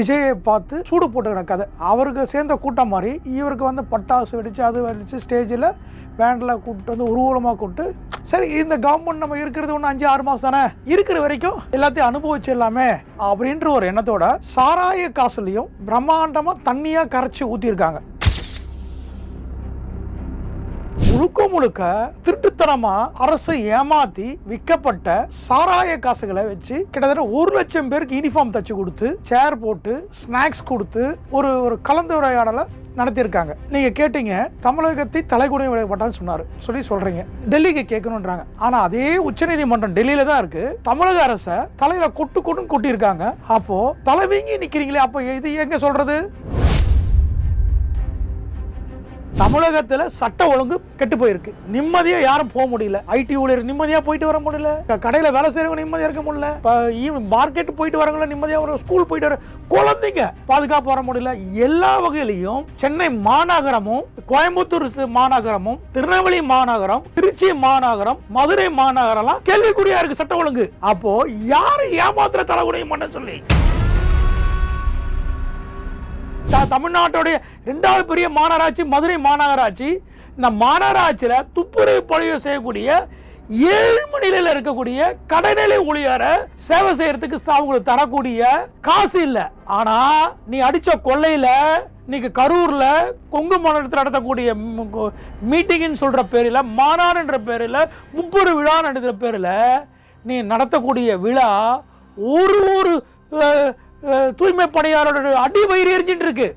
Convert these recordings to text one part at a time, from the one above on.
விஜயை பார்த்து சூடு போட்டுக்கிற கதை அவருக்கு சேர்ந்த கூட்டம் மாதிரி இவருக்கு வந்து பட்டாசு வெடித்து அது வெடித்து ஸ்டேஜில் வேனில் கூப்பிட்டு வந்து ஊர்வலமாக கூப்பிட்டு சரி இந்த கவர்மெண்ட் நம்ம இருக்கிறது ஒன்று அஞ்சு ஆறு மாதம் தானே? இருக்கிற வரைக்கும் எல்லாத்தையும் அனுபவிச்சிடலாமே அப்படின்ற ஒரு எண்ணத்தோட சாராய காசுலையும் பிரம்மாண்டமாக தண்ணியாக கரைச்சி ஊற்றிருக்காங்க முழுக்க முழுக்க திருட்டுத்தனமா அரசு ஏமாத்தி விற்கப்பட்ட சாராய காசுகளை வச்சு கிட்டத்தட்ட ஒரு லட்சம் பேருக்கு யூனிஃபார்ம் தச்சு கொடுத்து சேர் போட்டு ஸ்நாக்ஸ் கொடுத்து ஒரு ஒரு கலந்துரையாடலை நடத்தியிருக்காங்க. நீங்க கேட்டீங்க தமிழகத்தை தலைகுடை விடப்பட்டான்னு சொன்னாரு. சொல்லி சொல்றீங்க. டெல்லிக்கு கேட்கணுன்றாங்க. ஆனா அதே உச்சநீதிமன்றம் டெல்லியில தான் இருக்கு. தமிழக அரசை தலையில கொட்டு கொட்டுன்னு கொட்டியிருக்காங்க. அப்போ தலைவீங்கி நிக்கிறீங்களே அப்போ இது எங்க சொல்றது? தமிழகத்துல சட்ட ஒழுங்கு கெட்டு போயிருக்கு. நிம்மதியா யாரும் போக முடியல. ஐடி ஊழியர் நிம்மதியா போயிட்டு வர முடியல. கடையில் கடையில வேலை செய்யறவங்க நிம்மதியா இருக்க முடியல. மார்க்கெட் போயிட்டு வரவங்கள நிம்மதியா வர ஸ்கூல் போயிட்டு வர குழந்தைங்க பாதுகாப்பு வர முடியல. எல்லா வகையிலையும் சென்னை மாநகரமும் கோயம்புத்தூர் மாநகரமும் திருநெல்வேலி மாநகரம் திருச்சி மாநகரம் மதுரை மாநகரம்லாம் கேள்விக்குறியா இருக்கு சட்ட ஒழுங்கு. அப்போ யாரு ஏமாத்திர தலைகுடையும் பண்ண சொல்லி? தமிழ்நாட்டுடைய ரெண்டாவது பெரிய மாநகராட்சி மதுரை மாநகராட்சி. இந்த மாநகராட்சியில் துப்புரவு பழிவு செய்யக்கூடிய ஏழ்மை நிலையில் இருக்கக்கூடிய கடைநிலை ஊழியரை சேவை செய்யறதுக்கு அவங்களுக்கு தரக்கூடிய காசு இல்லை. ஆனா நீ அடிச்ச கொள்ளையில இன்னைக்கு கரூர்ல கொங்கு மாநிலத்தில் நடத்தக்கூடிய மீட்டிங்னு சொல்ற பேரில் மாநாடுன்ற பேரில் முப்பது விழா நடத்துகிற பேரில் நீ நடத்தக்கூடிய விழா ஒரு ஒரு தூய்மை பணியாளரோட அடி வயிறு எரிஞ்சிட்டு இருக்கு.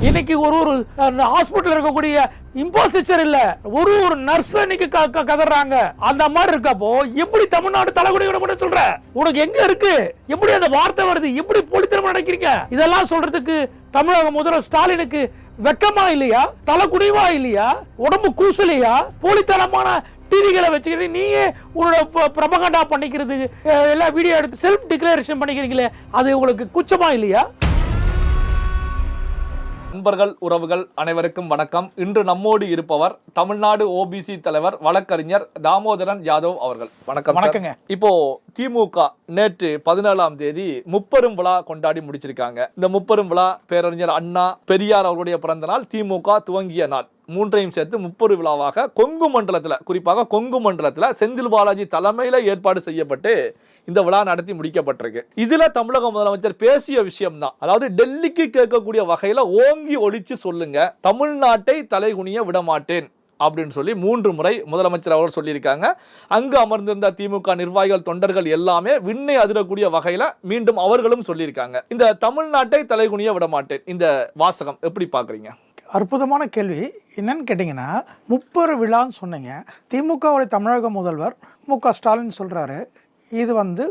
இன்னைக்கு ஒரு ஒரு ஹாஸ்பிட்டல் இருக்கக்கூடிய இம்போசிச்சர் இல்ல ஒரு ஒரு நர்ஸ் இன்னைக்கு க- க- கதறாங்க. அந்த மாதிரி இருக்கப்போ எப்படி தமிழ்நாடு தலைகுடி விட சொல்ற? உனக்கு எங்க இருக்கு? எப்படி அந்த வார்த்தை வருது? எப்படி போலித்தனம் நினைக்கிறீங்க இதெல்லாம் சொல்றதுக்கு தமிழக முதல்வர் ஸ்டாலினுக்கு வெக்கமா இல்லையா? தலை குடிவா இல்லையா? உடம்பு கூசலையா? போலித்தனமான டிவிகளை வச்சுக்கிட்டு நீங்கள் உன்னோட பிரபகண்டா பண்ணிக்கிறது எல்லா வீடியோ எடுத்து செல்ஃப் டிக்ளரேஷன் பண்ணிக்கிறீங்களே அது உங்களுக்கு குச்சமா இல்லையா? நண்பர்கள் உறவுகள் அனைவருக்கும் வணக்கம் இன்று நம்மோடு இருப்பவர் தமிழ்நாடு ஓபிசி தலைவர் வழக்கறிஞர் தாமோதரன் யாதவ் அவர்கள் வணக்கம். வணக்கங்க. இப்போ திமுக நேற்று பதினேழாம் தேதி முப்பெரும் விழா கொண்டாடி முடிச்சிருக்காங்க இந்த முப்பெரும் விழா பேரறிஞர் அண்ணா பெரியார் அவர்களுடைய பிறந்த நாள் திமுக துவங்கிய நாள் மூன்றையும் சேர்த்து முப்பெரு விழாவாக கொங்கு மண்டலத்துல குறிப்பாக கொங்கு மண்டலத்துல செந்தில் பாலாஜி தலைமையில ஏற்பாடு செய்யப்பட்டு இந்த விழா நடத்தி முடிக்கப்பட்டிருக்கு. இதுல தமிழக முதலமைச்சர் பேசிய விஷயம் தான் அதாவது டெல்லிக்கு கேட்கக்கூடிய வகையில ஓங்கி ஒழிச்சு சொல்லுங்க தமிழ்நாட்டை தலைகுனிய விட மாட்டேன் அப்படின்னு சொல்லி மூன்று முறை முதலமைச்சர் அவர் சொல்லியிருக்காங்க. அங்கு அமர்ந்திருந்த திமுக நிர்வாகிகள் தொண்டர்கள் எல்லாமே விண்ணை அதிரக்கூடிய வகையில மீண்டும் அவர்களும் சொல்லியிருக்காங்க. இந்த தமிழ்நாட்டை தலைகுனிய விடமாட்டேன். இந்த வாசகம் எப்படி பாக்குறீங்க அற்புதமான கேள்வி. என்னன்னு கேட்டிங்கன்னா முப்பெரு விழான்னு சொன்னீங்க. திமுகவுடைய தமிழக முதல்வர் மு க ஸ்டாலின் சொல்கிறாரு இது வந்து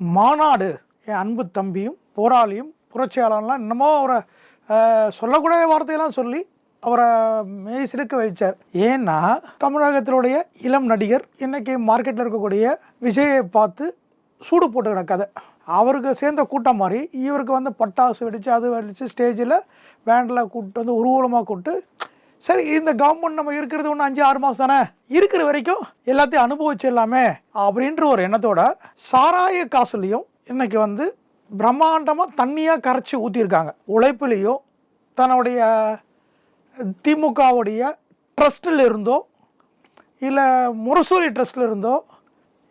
மாநாடு. என் அன்பு தம்பியும் போராளியும் புரட்சியாளர்லாம் இன்னமும் அவரை சொல்லக்கூடிய வார்த்தையெல்லாம் சொல்லி அவரை மெய்சிலுக்க வைச்சார். ஏன்னா தமிழகத்தினுடைய இளம் நடிகர் இன்னைக்கு மார்க்கெட்டில் இருக்கக்கூடிய விஜயை பார்த்து சூடு போட்டுக்கிற கதை. அவருக்கு சேர்ந்த கூட்டம் மாதிரி இவருக்கு வந்து பட்டாசு வெடித்து அது வெடித்து ஸ்டேஜில் வேனில் கூப்பிட்டு வந்து ஊர்வலமாக கூப்பிட்டு சரி இந்த கவர்மெண்ட் நம்ம இருக்கிறது ஒன்று அஞ்சு ஆறு மாதம் தானே? இருக்கிற வரைக்கும் எல்லாத்தையும் அனுபவிச்சிடலாமே அப்படின்ற ஒரு எண்ணத்தோட சாராய காசுலேயும் இன்றைக்கி வந்து பிரம்மாண்டமாக தண்ணியாக கரைச்சி ஊற்றிருக்காங்க உழைப்புலேயும் தன்னுடைய திமுகவுடைய ட்ரஸ்ட்டில் இருந்தோ இல்லை முரசூரி ட்ரஸ்ட்டில் இருந்தோ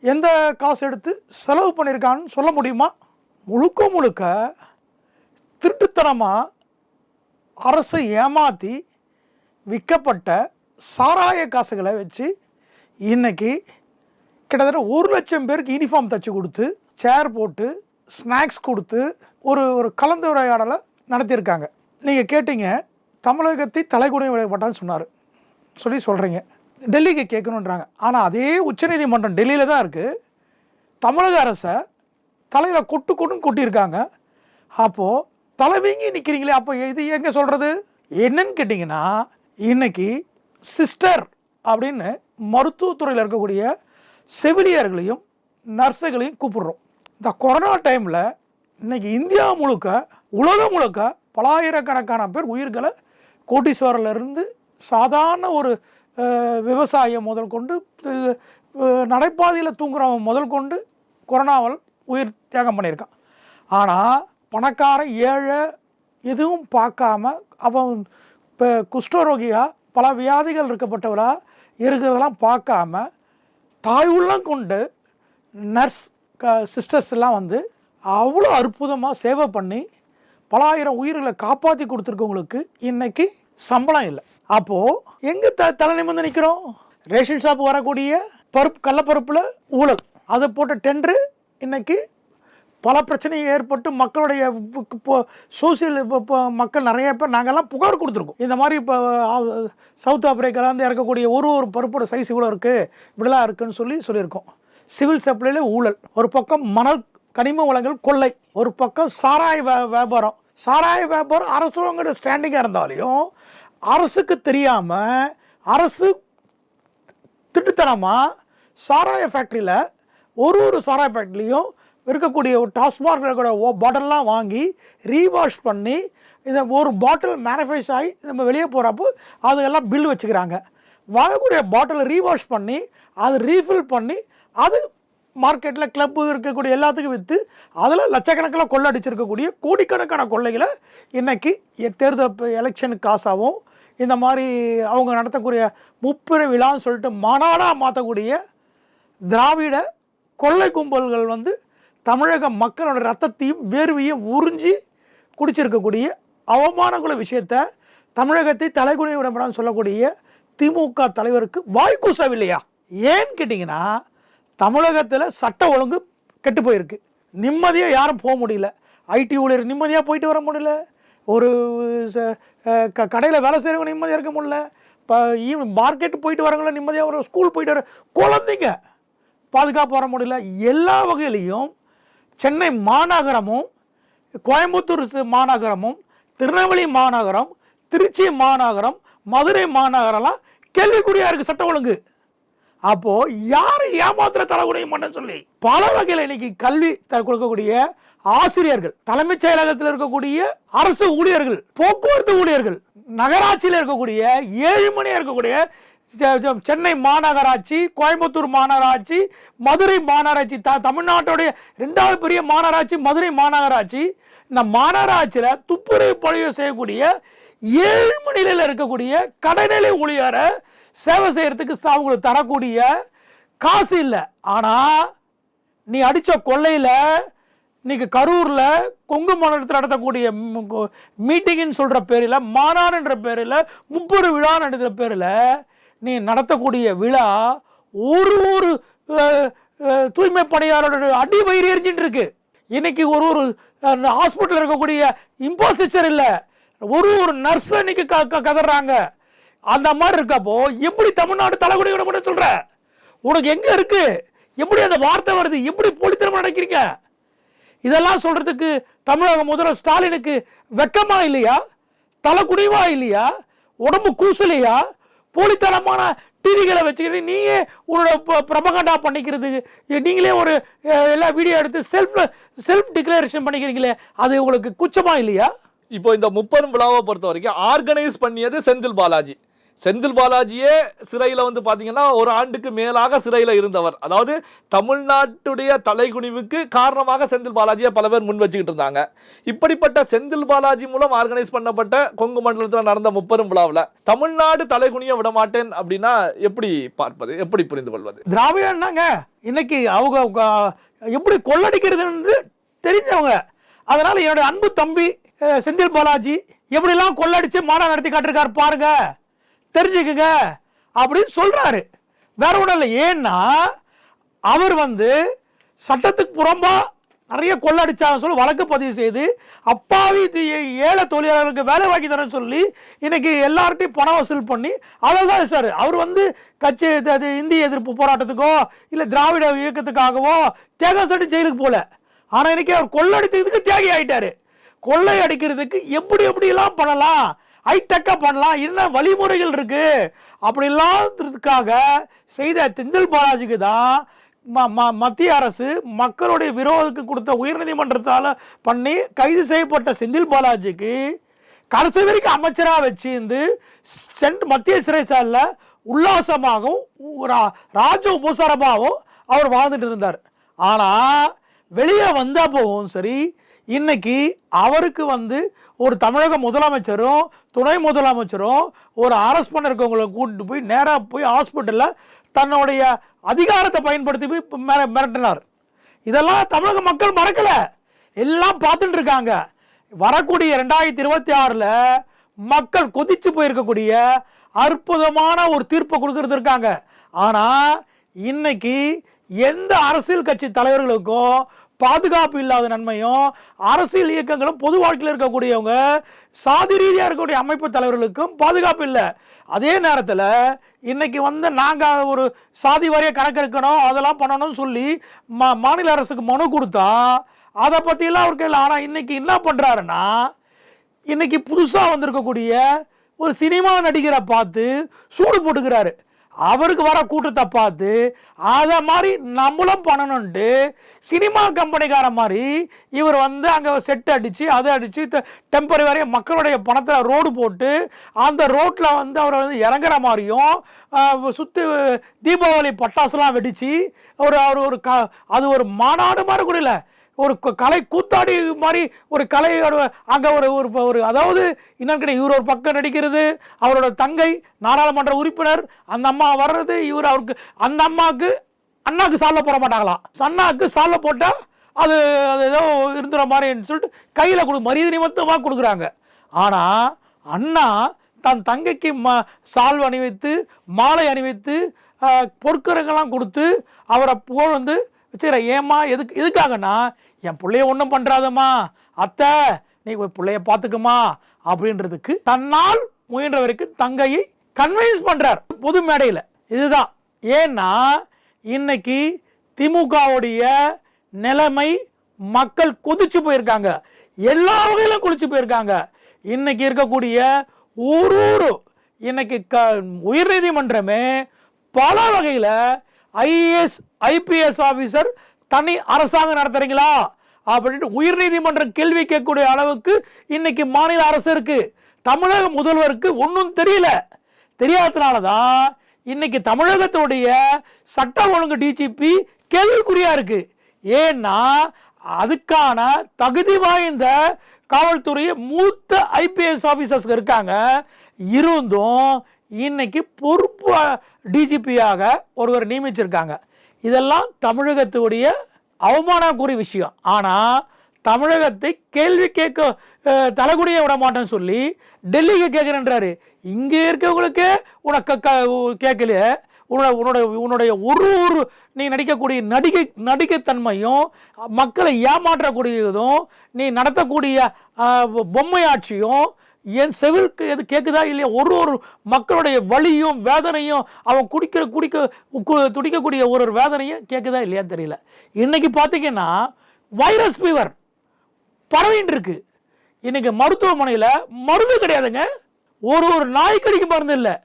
எந்த காசு எடுத்து செலவு பண்ணியிருக்கான்னு சொல்ல முடியுமா? முழுக்க முழுக்க திருட்டுத்தனமாக அரசை ஏமாற்றி விற்கப்பட்ட சாராய காசுகளை வச்சு இன்றைக்கி கிட்டத்தட்ட ஒரு லட்சம் பேருக்கு யூனிஃபார்ம் தச்சு கொடுத்து சேர் போட்டு ஸ்நாக்ஸ் கொடுத்து ஒரு ஒரு கலந்துரையாடலை நடத்தியிருக்காங்க. நீங்கள் கேட்டீங்க தமிழகத்தை தலைகுடை விளையாட்டான்னு சொன்னார். சொல்லி சொல்கிறீங்க டெல்லிக்கு கேட்கணுன்றாங்க. ஆனால் அதே உச்சநீதிமன்றம் டெல்லியில் தான் இருக்குது தமிழக அரசை தலையில் கொட்டு கொட்டுன்னு கொட்டியிருக்காங்க. அப்போது தலைவீங்கி நிற்கிறீங்களே அப்போ இது எங்கே சொல்கிறது என்னன்னு கேட்டிங்கன்னா இன்னைக்கு சிஸ்டர் அப்படின்னு மருத்துவத்துறையில் இருக்கக்கூடிய செவிலியர்களையும் நர்ஸுகளையும் கூப்பிடுறோம். இந்த கொரோனா டைமில் இன்னைக்கு இந்தியா முழுக்க உலகம் முழுக்க பலாயிரக்கணக்கான பேர் உயிர்களை கோட்டீஸ்வரில் இருந்து சாதாரண ஒரு விவசாயம் முதல் கொண்டு நடைபாதையில் தூங்குறவன் முதல் கொண்டு கொரோனாவால் உயிர் தியாகம் பண்ணியிருக்கான். ஆனால் பணக்காரன் ஏழை எதுவும் பார்க்காம அவன் இப்போ குஷ்டரோகியாக பல வியாதிகள் இருக்கப்பட்டவராக இருக்கிறதெல்லாம் பார்க்காம தாய் உள்ளம் கொண்டு நர்ஸ் க சிஸ்டர்ஸ்லாம் வந்து அவ்வளோ அற்புதமாக சேவை பண்ணி பல ஆயிரம் உயிர்களை காப்பாற்றி கொடுத்துருக்கவங்களுக்கு இன்னைக்கு சம்பளம் இல்லை. அப்போது எங்கே த தலை நிமிர்ந்து நிற்கிறோம் ரேஷன் ஷாப் வரக்கூடிய பருப்பு கடலப்பருப்பில் ஊழல். அதை போட்ட டெண்டரு இன்னைக்கு பல பிரச்சனை ஏற்பட்டு மக்களுடைய சோசியல் இப்போ மக்கள் நிறைய பேர் நாங்கள்லாம் புகார் கொடுத்துருக்கோம். இந்த மாதிரி இப்போ சவுத் ஆப்பிரிக்காலேருந்து இறக்கக்கூடிய ஒரு ஒரு பருப்போட சைஸ் இவ்வளோ இருக்குது இப்படிலாம் இருக்குன்னு சொல்லி சொல்லியிருக்கோம். சிவில் சப்ளைல ஊழல். ஒரு பக்கம் மணல் கனிம வளங்கள் கொள்ளை. ஒரு பக்கம் சாராய வியாபாரம். சாராய வியாபாரம் அரசுங்கிற ஸ்டாண்டிங்காக இருந்தாலையும் அரசுக்கு தெரியாமல் அரசு திட்டுத்தனமாக சாராய ஃபேக்ட்ரியில் ஒரு ஒரு சாராய ஃபேக்ட்ரிலையும் இருக்கக்கூடிய ஒரு டாஸ்மார்க்கோட கூட பாட்டில்லாம் வாங்கி ரீவாஷ் பண்ணி இந்த ஒரு பாட்டில் மேனிஃபைஸ் ஆகி நம்ம வெளியே போகிறப்போ அதுக்கெல்லாம் பில் வச்சுக்கிறாங்க. வாங்கக்கூடிய பாட்டிலை ரீவாஷ் பண்ணி அதை ரீஃபில் பண்ணி அது மார்க்கெட்டில் கிளப்பு இருக்கக்கூடிய எல்லாத்துக்கும் விற்று அதில் லட்சக்கணக்கில் கொள்ளடிச்சிருக்கக்கூடிய கோடிக்கணக்கான கொள்ளைகளை இன்றைக்கி எ- தேர்தல் எலெக்ஷனுக்கு காசாகவும் இந்த மாதிரி அவங்க நடத்தக்கூடிய முப்பிர விழான்னு சொல்லிட்டு மாநாடாக மாற்றக்கூடிய திராவிட கொள்ளை கும்பல்கள் வந்து தமிழக மக்களோட ரத்தத்தையும் வேர்வையும் உறிஞ்சி குடிச்சிருக்கக்கூடிய அவமானங்குள்ள விஷயத்த தமிழகத்தை தலைகுனிய விடப்படான்னு சொல்லக்கூடிய திமுக தலைவருக்கு வாய் கூசவில்லையா? ஏன்னு கேட்டிங்கன்னா தமிழகத்தில் சட்ட ஒழுங்கு கெட்டு போயிருக்கு. நிம்மதியாக யாரும் போக முடியல. ஐடி ஊழியர் நிம்மதியாக போயிட்டு வர முடியல. ஒரு க கடையில் வேலை செய்கிறவங்க நிம்மதியாக இருக்க முடியல. இப்போ ஈவன் மார்க்கெட்டு போயிட்டு வரவங்கள நிம்மதியாக வர ஸ்கூல் போயிட்டு வர குழந்தைங்க பாதுகாப்பு வர முடியல. எல்லா வகையிலையும் சென்னை மாநகரமும் கோயம்புத்தூர் மாநகரமும் திருநெல்வேலி மாநகரம் திருச்சி மாநகரம் மதுரை மாநகரம்லாம் கேள்விக்குறியாக இருக்கு சட்ட ஒழுங்கு. அப்போ யாரை ஏமாத்திர தரக்கூடிய மாட்டேன்னு சொல்லி பல வகையில் இன்னைக்கு கல்வி தர கொடுக்கக்கூடிய ஆசிரியர்கள் தலைமைச் செயலகத்தில் இருக்கக்கூடிய அரசு ஊழியர்கள் போக்குவரத்து ஊழியர்கள் நகராட்சியில் இருக்கக்கூடிய ஏழு மணியாக இருக்கக்கூடிய சென்னை மாநகராட்சி கோயம்புத்தூர் மாநகராட்சி மதுரை மாநகராட்சி த தமிழ்நாட்டுடைய ரெண்டாவது பெரிய மாநகராட்சி மதுரை மாநகராட்சி. இந்த மாநகராட்சியில் துப்புரவு பணியை செய்யக்கூடிய ஏழு நிலையில் இருக்கக்கூடிய கடைநிலை ஊழியரை சேவை செய்கிறதுக்கு அவங்களுக்கு தரக்கூடிய காசு இல்லை. ஆனால் நீ அடித்த கொள்ளையில் இன்னைக்கு கரூரில் கொங்கு மாநிலத்தில் நடத்தக்கூடிய மீட்டிங்னு சொல்கிற பேரில் மாநாடுன்ற பேரில் முப்பது விழா நடத்துகிற பேரில் நீ நடத்தக்கூடிய விழா ஒரு ஒரு தூய்மை பணியாளரோட அடி வயிறு எரிஞ்சிட்டு இருக்கு. இன்னைக்கு ஒரு ஒரு ஹாஸ்பிட்டல் இருக்கக்கூடிய இன்ஃப்ராஸ்ட்ரக்சர் இல்லை. ஒரு ஒரு நர்ஸ் இன்னைக்கு க க- கதறாங்க. அந்த மாதிரி இருக்கப்போ எப்படி தமிழ்நாடு தலைகுடி விட முடியும் சொல்ற? உனக்கு எங்க இருக்கு? எப்படி அந்த வார்த்தை வருது? எப்படி போலித்தனமாக நினைக்கிறீங்க இதெல்லாம் சொல்றதுக்கு தமிழக முதல்வர் ஸ்டாலினுக்கு வெக்கமா இல்லையா? தலை குனிவா இல்லையா? உடம்பு கூசலையா? போலித்தனமான டிவிகளை வச்சுக்கிட்டு நீங்கள் உன்னோட பிரபகண்டா பண்ணிக்கிறது. நீங்களே ஒரு எல்லா வீடியோ எடுத்து செல்ஃப் செல்ஃப் டிக்ளரேஷன் பண்ணிக்கிறீங்களே அது உங்களுக்கு குச்சமாக இல்லையா? இப்போ இந்த முப்பெரும் விழாவை பொறுத்த வரைக்கும் ஆர்கனைஸ் பண்ணியது செந்தில் பாலாஜி. செந்தில் பாலாஜியே சிறையில் வந்து பார்த்தீங்கன்னா ஒரு ஆண்டுக்கு மேலாக சிறையில் இருந்தவர். அதாவது தமிழ்நாட்டுடைய தலைகுனிவுக்கு காரணமாக செந்தில் பாலாஜியை பல பேர் முன் வச்சுக்கிட்டு இருந்தாங்க. இப்படிப்பட்ட செந்தில் பாலாஜி மூலம் ஆர்கனைஸ் பண்ணப்பட்ட கொங்கு மண்டலத்தில் நடந்த முப்பெரும் விழாவில் தமிழ்நாடு தலைகுனிய விட மாட்டேன் அப்படின்னா எப்படி பார்ப்பது? எப்படி புரிந்து கொள்வது? திராவிடன்னாங்க இன்னைக்கு அவங்க எப்படி கொள்ளடிக்கிறதுன்னு தெரிஞ்சவங்க. அதனால் என்னுடைய அன்பு தம்பி செந்தில் பாலாஜி எப்படிலாம் கொள்ளடிச்சு மாநாடு நடத்தி காட்டிருக்கார் பாருங்கள் தெரிஞ்சுக்குங்க அப்படின்னு சொல்கிறாரு வேற ஒன்றும் இல்லை. ஏன்னா அவர் வந்து சட்டத்துக்கு புறம்பாக நிறைய கொள்ளடிச்சாங்க சொல்லி வழக்கு பதிவு செய்து அப்பாவி தி- ஏழை தொழிலாளர்களுக்கு வேலை வாங்கி தரேன்னு சொல்லி இன்னைக்கு எல்லார்ட்டையும் பணம் வசூல் பண்ணி அதில் தான் சார் அவர் வந்து கட்சி இது- அது இந்திய எதிர்ப்பு போராட்டத்துக்கோ இல்லை திராவிட இயக்கத்துக்காகவோ தியாகம் சட்டி ஜெயிலுக்கு போகல. ஆனால் இன்றைக்கி அவர் கொள்ளடித்ததுக்கு தியாகி ஆகிட்டார் கொள்ளை அடிக்கிறதுக்கு எப்படி எப்படிலாம் பண்ணலாம்? ஹைடெக்காக பண்ணலாம் என்ன வழிமுறைகள் இருக்குது அப்படி இல்லாததுக்காக செய்த செந்தில் பாலாஜிக்கு தான் ம- ம- மத்திய அரசு மக்களுடைய விரோதத்துக்கு கொடுத்த உயர்நீதிமன்றத்தால் பண்ணி கைது செய்யப்பட்ட செந்தில் பாலாஜிக்கு கடைசி வரைக்கும் அமைச்சராக வச்சிருந்து சென்ட் மத்திய சிறைச்சாலில் உல்லாசமாகவும் ரா- ராஜ உபசாரமாகவும் அவர் வாழ்ந்துட்டு இருந்தார். ஆனால் வெளியே வந்தப்பவும் சரி இன்னைக்கு அவருக்கு வந்து ஒரு தமிழக முதலமைச்சரும் துணை முதலமைச்சரும் ஒரு அரஸ்ட் பண்ணிருக்கவங்களை கூட்டிட்டு போய் நேராக போய் ஹாஸ்பிட்டலில் தன்னுடைய அதிகாரத்தை பயன்படுத்தி போய் மிர- மிரட்டினார். இதெல்லாம் தமிழக மக்கள் மறக்கலை. எல்லாம் பார்த்துட்டு இருக்காங்க. வரக்கூடிய ரெண்டாயிரத்தி இருபத்தி ஆறில் மக்கள் கொதிச்சு போயிருக்கக்கூடிய அற்புதமான ஒரு தீர்ப்பை கொடுக்கறது இருக்காங்க. ஆனால் இன்னைக்கு எந்த அரசியல் கட்சி தலைவர்களுக்கும் பாதுகாப்பு இல்லாத நன்மையும் அரசியல் இயக்கங்களும் பொது வாழ்க்கையில் இருக்கக்கூடியவங்க சாதி ரீதியாக இருக்கக்கூடிய அமைப்பு தலைவர்களுக்கும் பாதுகாப்பு இல்லை. அதே நேரத்தில் இன்னைக்கு வந்து நாங்கள் ஒரு சாதி வரையை கணக்கெடுக்கணும் அதெல்லாம் பண்ணணும்னு சொல்லி மா மாநில அரசுக்கு மனு கொடுத்தா அதை பற்றிலாம் அவருக்கு இல்லை ஆனால் இன்றைக்கி என்ன பண்ணுறாருன்னா இன்றைக்கி புதுசாக வந்திருக்கக்கூடிய ஒரு சினிமா நடிகரை பார்த்து சூடு போட்டுக்கிறாரு. அவருக்கு வர கூட்டத்தை பார்த்து அதை மாதிரி நம்மளும் பண்ணணுன்ட்டு சினிமா கம்பெனிக்கார மாதிரி இவர் வந்து அங்கே செட் அடித்து அதை அடித்து டெம்பரவரி மக்களுடைய பணத்தில் ரோடு போட்டு அந்த ரோட்டில் வந்து அவரை வந்து இறங்குற மாதிரியும் சுற்றி தீபாவளி பட்டாசுலாம் வெடித்து ஒரு அவர் ஒரு க அது ஒரு மாநாடு மாதிரி கூட இல்லை. ஒரு கலை கூத்தாடி மாதிரி ஒரு கலையோட அங்கே ஒரு ஒரு ஒரு அதாவது என்னன்னு கிடையாது இவர் ஒரு பக்கம் நடிக்கிறது அவரோட தங்கை நாடாளுமன்ற உறுப்பினர் அந்த அம்மா வர்றது இவர் அவருக்கு அந்த அம்மாவுக்கு அண்ணாக்கு சால்ல போட மாட்டாங்களாம் அண்ணாவுக்கு சால்ல போட்டால் அது அது ஏதோ இருந்துற மாதிரின்னு சொல்லிட்டு கையில் கொடு மரியாதை நிமித்தமாக கொடுக்குறாங்க. ஆனால் அண்ணா தன் தங்கைக்கு ம சால்வு அணிவித்து மாலை அணிவித்து பொற்கரங்கள்லாம் கொடுத்து அவரை புகழ்ந்து வச்சுக்கிறேன். ஏம்மா எதுக்கு எதுக்காகன்னா என் பிள்ளைய ஒன்றும் பண்ணுறாதம்மா அத்தை நீ பிள்ளைய பார்த்துக்குமா. அப்படின்றதுக்கு தன்னால் முயன்ற வரைக்கும் தங்கையை கன்வின்ஸ் பண்ணுறார் பொது மேடையில். இதுதான். ஏன்னா இன்னைக்கு திமுகவுடைய நிலைமை மக்கள் கொதிச்சு போயிருக்காங்க. எல்லா வகையிலும் குளிச்சு போயிருக்காங்க. இன்னைக்கு இருக்கக்கூடிய ஊரூர் இன்னைக்கு க உயர்நீதிமன்றமே பல வகையில் ஐஏஎஸ் ஐபிஎஸ் ஆஃபீஸர் தனி அரசாங்கம் நடத்துறீங்களா? அப்படின்ட்டு உயர்நீதிமன்றம் கேள்வி கேட்கக்கூடிய அளவுக்கு இன்னைக்கு மாநில அரசு இருக்கு. தமிழக முதல்வருக்கு ஒன்றும் தெரியல. தெரியாததுனால தான் இன்னைக்கு தமிழகத்துடைய சட்ட ஒழுங்கு டிஜிபி கேள்விக்குறியா இருக்கு. ஏன்னா அதுக்கான தகுதி வாய்ந்த காவல்துறையை மூத்த ஐபிஎஸ் ஆஃபீஸர்ஸ் இருக்காங்க. இருந்தும் இன்னைக்கு பொறுப்பு டிஜிபியாக ஒருவர் நியமிச்சிருக்காங்க. இதெல்லாம் தமிழகத்துடைய அவமானக்குரிய விஷயம். ஆனால் தமிழகத்தை கேள்வி கேட்க தலைகுடியை விட மாட்டேன்னு சொல்லி டெல்லிக்கு கேட்குறேன்றாரு. இங்கே இருக்கவங்களுக்கு உனக்கு க- கேட்கல உன்னோட உன்னுடைய உன்னுடைய ஒரு ஒரு நீ நடிக்கக்கூடிய நடிகை நடிகைத்தன்மையும் மக்களை ஏமாற்றக்கூடியதும் நீ நடத்தக்கூடிய பொம்மை ஆட்சியும் என் செவிலுக்கு எது கேட்குதா இல்லையா? ஒரு ஒரு மக்களுடைய வலியும் வேதனையும் அவன் குடிக்கிற குடிக்க துடிக்கக்கூடிய ஒரு ஒரு வேதனையும் கேட்குதா இல்லையான்னு தெரியல. இன்றைக்கி பார்த்தீங்கன்னா வைரஸ் ஃபீவர் பரவின்னு இருக்கு. இன்றைக்கி மருத்துவமனையில் மருந்து கிடையாதுங்க. ஒரு ஒரு நாய்க்கடிக்கு மருந்து இல்லை.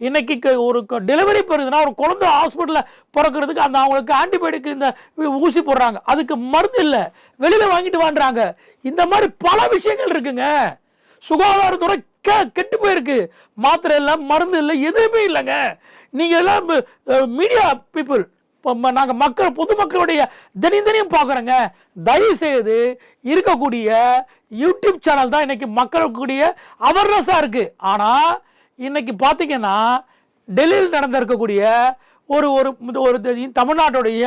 இன்றைக்கி க- ஒரு டெலிவரி பெறுதுன்னா ஒரு குழந்தை ஹாஸ்பிட்டலில் பிறக்கிறதுக்கு அந்த அவங்களுக்கு ஆன்டிபயோட்டிக் இந்த ஊசி போடுறாங்க. அதுக்கு மருந்து இல்லை. வெளியில் வாங்கிட்டு வாங்குறாங்க. இந்த மாதிரி பல விஷயங்கள் இருக்குங்க. சுகாதாரத்துறை கெ கெட்டு போயிருக்கு. மாத்திரை இல்லை மருந்து இல்லை எதுவுமே இல்லைங்க. நீங்கள் எல்லாம் மீடியா பீப்புள் இப்போ நாங்கள் மக்கள் பொதுமக்களுடைய தினம் தினம் பார்க்குறோங்க. தயவு செய்து இருக்கக்கூடிய யூடியூப் சேனல் தான் இன்றைக்கி மக்களுக்குடைய அவேர்னஸாக இருக்குது ஆனால் இன்றைக்கி பார்த்தீங்கன்னா டெல்லியில் நடந்திருக்கக்கூடிய ஒரு ஒரு ஒரு தமிழ்நாட்டுடைய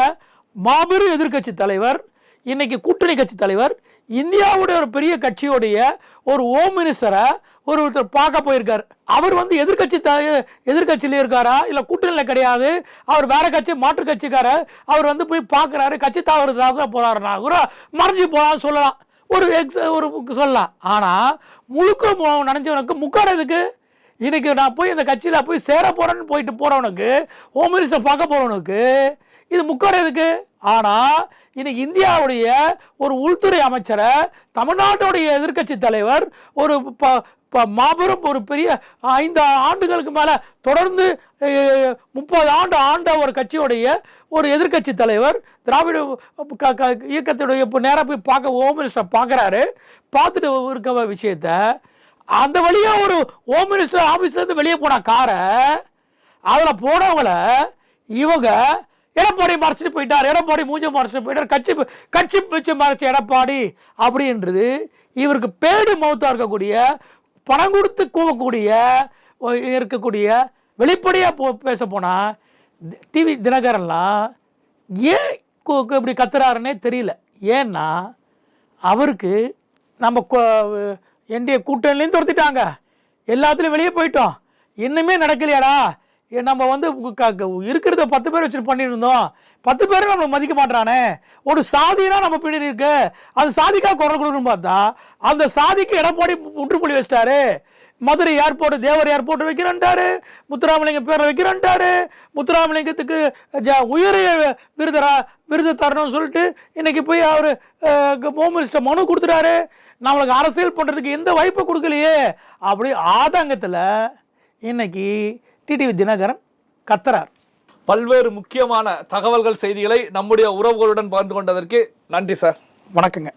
மாபெரும் எதிர்க்கட்சி தலைவர் இன்னைக்கு கூட்டணி கட்சி தலைவர் இந்தியாவுடைய ஒரு பெரிய கட்சியுடைய ஒரு ஹோம் மினிஸ்டரை ஒரு ஒருத்தர் பார்க்க போயிருக்கார். அவர் வந்து எதிர்க்கட்சி த எதிர்க்கட்சியில இருக்காரா? இல்லை கூட்டணியில் கிடையாது. அவர் வேற கட்சி மாற்று கட்சிக்காரர். அவர் வந்து போய் பார்க்குறாரு. கட்சி தவறுதாக போகிறாருனா கூட மறைஞ்சு போகலாம் சொல்லலாம். ஒரு எக்ஸ் ஒரு சொல்லலாம். ஆனால் முழுக்க மு- நினைச்சவனுக்கு முக்காரதுக்கு இன்னைக்கு நான் போய் இந்த கட்சியில் போய் சேர போகிறேன்னு போயிட்டு போகிறவனுக்கு ஹோம் மினிஸ்டர் பார்க்க போகிறவனுக்கு இது முக்காடுறதுக்கு ஆனால் இன்னைக்கு இந்தியாவுடைய ஒரு உள்துறை அமைச்சரை தமிழ்நாட்டுடைய எதிர்க்கட்சி தலைவர் ஒரு ப- ப- மாபெரும் ஒரு பெரிய ஐந்து ஆண்டுகளுக்கு மேலே தொடர்ந்து முப்பது ஆண்டு ஆண்ட ஒரு கட்சியுடைய ஒரு எதிர்க்கட்சி தலைவர் திராவிட க- க- இயக்கத்துடைய இப்போ நேராக போய் பார்க்க ஹோம் மினிஸ்டர் பார்க்குறாரு. பார்த்துட்டு இருக்க விஷயத்த அந்த வழியாக ஒரு ஹோம் மினிஸ்டர் ஆஃபீஸ்லேருந்து வெளியே போன காரை அதில் போனவங்கள இவங்க எடப்பாடி மறைச்சிட்டு போயிட்டார். எடப்பாடி மூஞ்ச மறைச்சிட்டு போயிட்டார். கட்சி கட்சி பிச்சு மறைச்ச எடப்பாடி அப்படின்றது இவருக்கு பேடு மௌத்தா இருக்கக்கூடிய பணம் கொடுத்து கூவக்கூடிய இருக்கக்கூடிய வெளிப்படையாக போ பேச போனால் டிவி தினகரன்லாம் ஏன் இப்படி கத்துறாருன்னே தெரியல. ஏன்னா அவருக்கு நம்ம என்டிஏ கூட்டணிலேருந்து துரத்திட்டாங்க. எல்லாத்துலேயும் வெளியே போயிட்டோம். இன்னுமே நடக்கலையாடா? நம்ம வந்து க- க- இருக்கிறத பத்து பேர் வச்சுட்டு பண்ணியிருந்தோம். பத்து பேரும் நம்ம மதிக்க மாட்டானே ஒரு சாதினா நம்ம பின்னாடி இருக்கு. அது சாதிக்காக குரல் கொடுக்கணும்னு பார்த்தா அந்த சாதிக்கு எடப்பாடி முற்றுப்புள்ளி வச்சிட்டாரு. மதுரை ஏர்போர்ட் தேவர் ஏர்போர்ட் வைக்கிறேன்ட்டாரு. முத்துராமலிங்க பேரை வைக்கிறேன்ட்டாரு. முத்துராமலிங்கத்துக்கு ஜ- உயரிய விருதரா விருது தரணும்னு சொல்லிட்டு இன்னைக்கு போய் அவர் ஹோம் மினிஸ்டர் மனு கொடுத்துட்டாரு. நம்மளுக்கு அரசியல் பண்ணுறதுக்கு எந்த வாய்ப்பும் கொடுக்கலையே. அப்படி ஆதங்கத்தில் இன்னைக்கு டிடிவி தினகரன் கத்துறார். பல்வேறு முக்கியமான தகவல்கள் செய்திகளை நம்முடைய உறவுகளுடன் பகிர்ந்து கொண்டதற்கு நன்றி சார். வணக்கங்க.